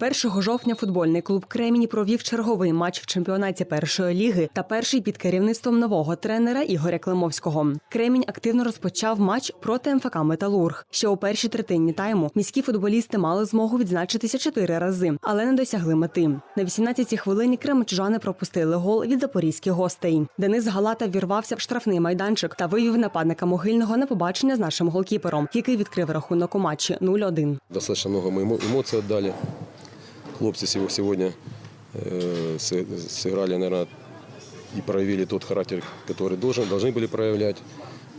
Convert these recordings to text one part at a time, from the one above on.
1 жовтня футбольний клуб Кремінь провів черговий матч в чемпіонаті першої ліги та перший під керівництвом нового тренера Ігоря Климовського. Кремінь активно розпочав матч проти МФК Металург. Ще у першій третині тайму міські футболісти мали змогу відзначитися чотири рази, але не досягли мети. На 18-й хвилині кремчужани пропустили гол від запорізьких гостей. Денис Галата вірвався в штрафний майданчик та вивів нападника могильного на побачення з нашим голкіпером, який відкрив рахунок у матчі 0-1. Достаточно много мы эмо- эмоций отдали. Хлопцы сего- сегодня э, с- сыграли, наверное, и проявили тот характер, который должен, должны были проявлять.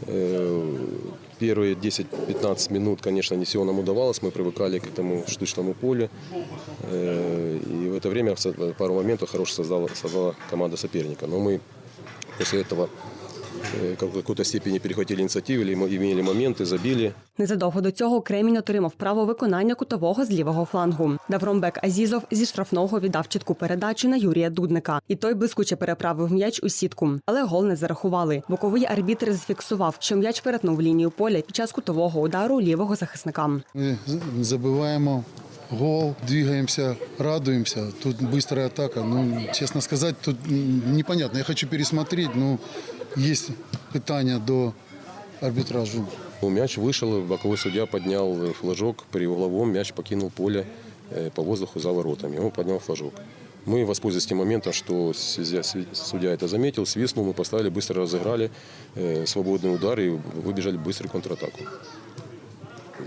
Э, Первые 10-15 минут, конечно, не все нам удавалось. Мы привыкали к этому штучному полю. Э, И в это время со- пару моментов хороших создала, создала команда соперника. Но мы после этого э, в какой-то степени перехватили инициативу, или имели моменты, забили. Незадовго до цього Кремінь отримав право виконання кутового з лівого флангу. Давромбек Азізов зі штрафного віддав чітку передачу на Юрія Дудника, і той блискуче переправив м'яч у сітку, але гол не зарахували. Боковий арбітр зафіксував, що м'яч перетнув лінію поля під час кутового удару лівого захисника. Ми забиваємо гол, двигаемся, радуемся. Тут быстрая атака. Ну, честно сказать, тут м, непонятно. Я хочу пересмотреть, но есть питання до арбитражу. Ну, Мяч вышел, боковой судья поднял э, флажок при угловом, мяч покинул поле э, по воздуху за воротами. Он поднял флажок. Мы, воспользовались тем моментом, что судья, судья это заметил, свистнул, мы поставили, быстро разыграли э, свободный удар и выбежали в быструю контратаку.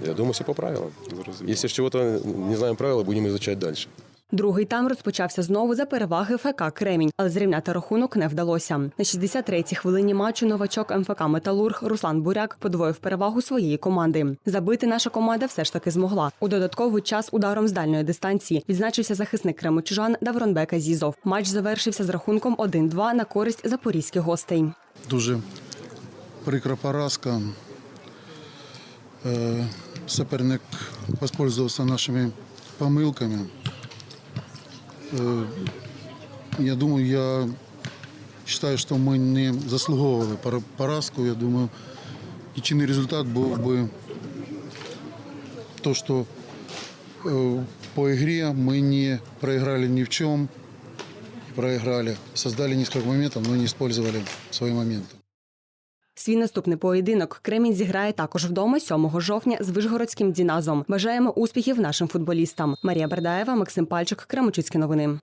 Я думаю, все по правилам. Если ж чего-то не знаем правила, будем изучать дальше. Другий тайм розпочався знову за переваги ФК Кремінь, але зрівняти рахунок не вдалося. На 63-й хвилині матчу новачок МФК Металург Руслан Буряк подвоїв перевагу своєї команди. Забити наша команда все ж таки змогла. У додатковий час ударом з дальньої дистанції відзначився захисник кремучужан Давронбек Азізов. Матч завершився з рахунком 1-2 на користь запорізьких гостей. Дуже прикра поразка. Е, Соперник воспользовался нашими помилками. Е, Я думаю, я считаю, что мы не заслуговували пора- поразку. Я думаю, і чинний результат був би то, что э, по игре мы не проиграли ни в чем, проиграли. Создали несколько моментов, но не использовали свои моменты. Свій наступний поєдинок Кремінь зіграє також вдома 7 жовтня з Вишгородським Діназом. Бажаємо успіхів нашим футболістам. Марія Бердаєва, Максим Пальчик, Кремучицькі новини.